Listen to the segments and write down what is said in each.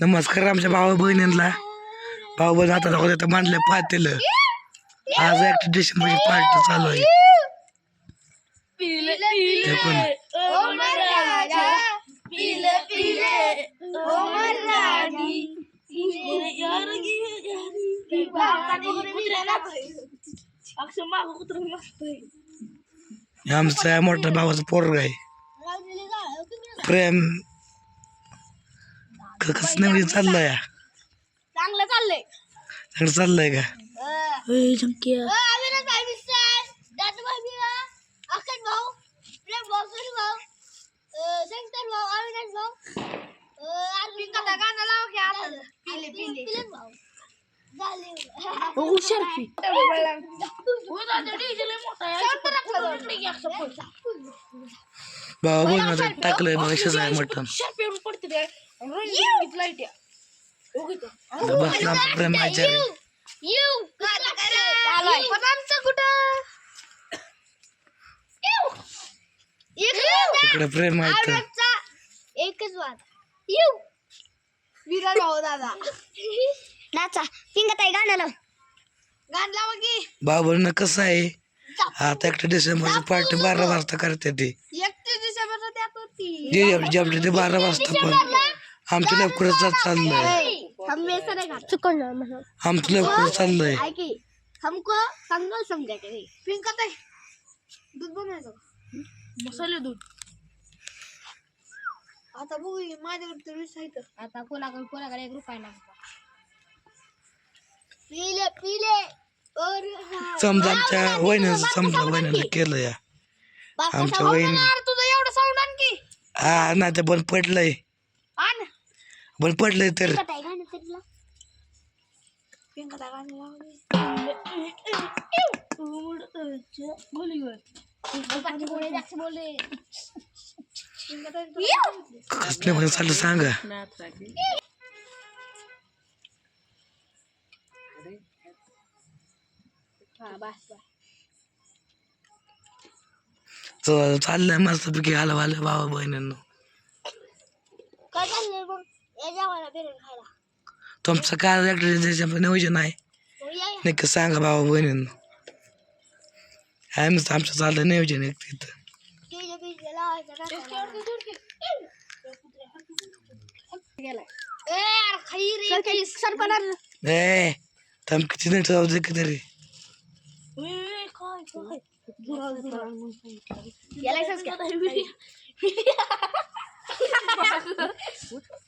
नमस्कार आमच्या भावा बहिणींना. भाऊ बहीण आता दाखवत मांडले पातेल. आज ऍक्ट डिसेंबरची पार्टी चालू आहे. पण आमचा मोठा भावाचा पोरग आहे. प्रेम क- कसं नाही चाललंय? चांगलं चाललंय. चांगलं चाललंय का? अविनाश भाई मिस्टर अक्षय भाऊ प्रेम भाऊ भाऊ अं, शंकर भाऊ अविनाश भाऊ अरविंद कथा गाणं लाव की आता पिले पिले पिले भाऊ. झाले. भावा बहिणीला टाकलंय शिजाय मटण बसला आमचा प्रेम आहे एकच वाद. येऊ विराट भाऊ दादा. नाचा पिंगताई गाणं लाव. गाणं लावा की. भाऊ बहिणीनं कसं आहे? आता एकटं डिसेंबरची पार्टी बारा वाजता करते ती. एकतीस डिसेंबरला त्यात होती. जे जे ते बारा वाजता पण. आमचं लवकरच चाललंय. हमेशा नाही का चुकन आमचं लवकर चाललंय. हमको संगल के पिंकताई दूध बनायचं मसाले दूध. आता बघू माझ्याकडे तर वीस आहे तर. आता कोणाकडे कोणाकडे एक रुपया लागतो पिले पिले. और समजा आमच्या वहिनीचं समजा केलं या आमच्या वहिनी तुझं एवढं साऊंड आणखी हा नाही ते बंद पडलंय. बंद पडलंय तर. पिंकताई गाणं तरी पिंकता गाणं लावले जास्त बोलले कसं नाही चाललं सांगा. चाललंय मस्तपैकी आलं आलं भावा बहिणींनो. मग या खायला तुमचं काय ऍक्टर नियोजन आहे मग या या. नक्की सांगा भावा बहिणींनो. आम्ही आमचं चाललं नियोजन एक तिथं. डीजे बीजे लावायचं गेलाय ए यार खाई रे खाई ए थांब किती जाऊ दे तरी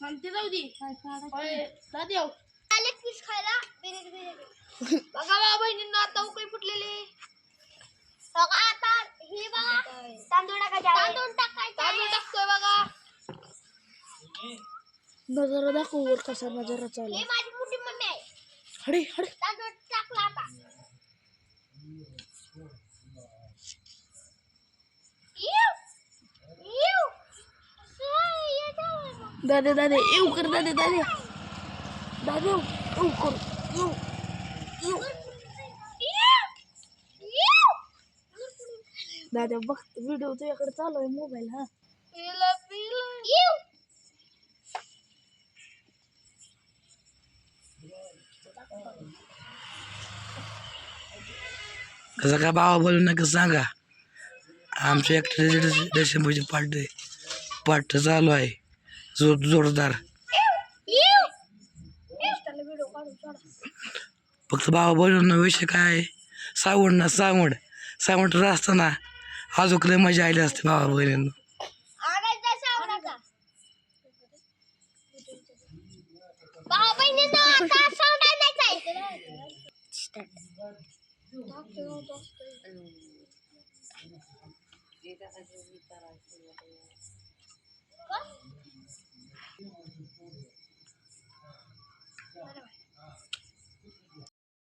म्हणते जाऊ दे दादेव आले पीस खायला बघा बा बहिणींना आता उकळी फुटलेले बघा आता हे बघा तांदूळ टाकायचे तांदूळ टाकायचे तांदूळ टाकतोय बघा नजारा दाखव वर कसा नजारा चालू हे माझी मोठी मम्मी आहे हडे हडे तांदूळ टाकला आता येऊ येऊ हाय, ये जाऊ. दादे दादे येऊ कर दादे दादे दादे येऊ कर येऊ येऊ. येऊ. दादा बघ व्हिडिओ तुझ्याकडे चालू आहे मोबाईल हा पिलं पिलं कसं काय बाबा बोलू नका सांगा आमच्या एकट्या डिसेंबरची पार्टी पाठ चालू आहे जो जोरदार. फक्त भावा बोलून विषय काय? आहे? सावड ना सावड. सावड असताना अजून लय मजा आली असते भावा बहिणींना. What?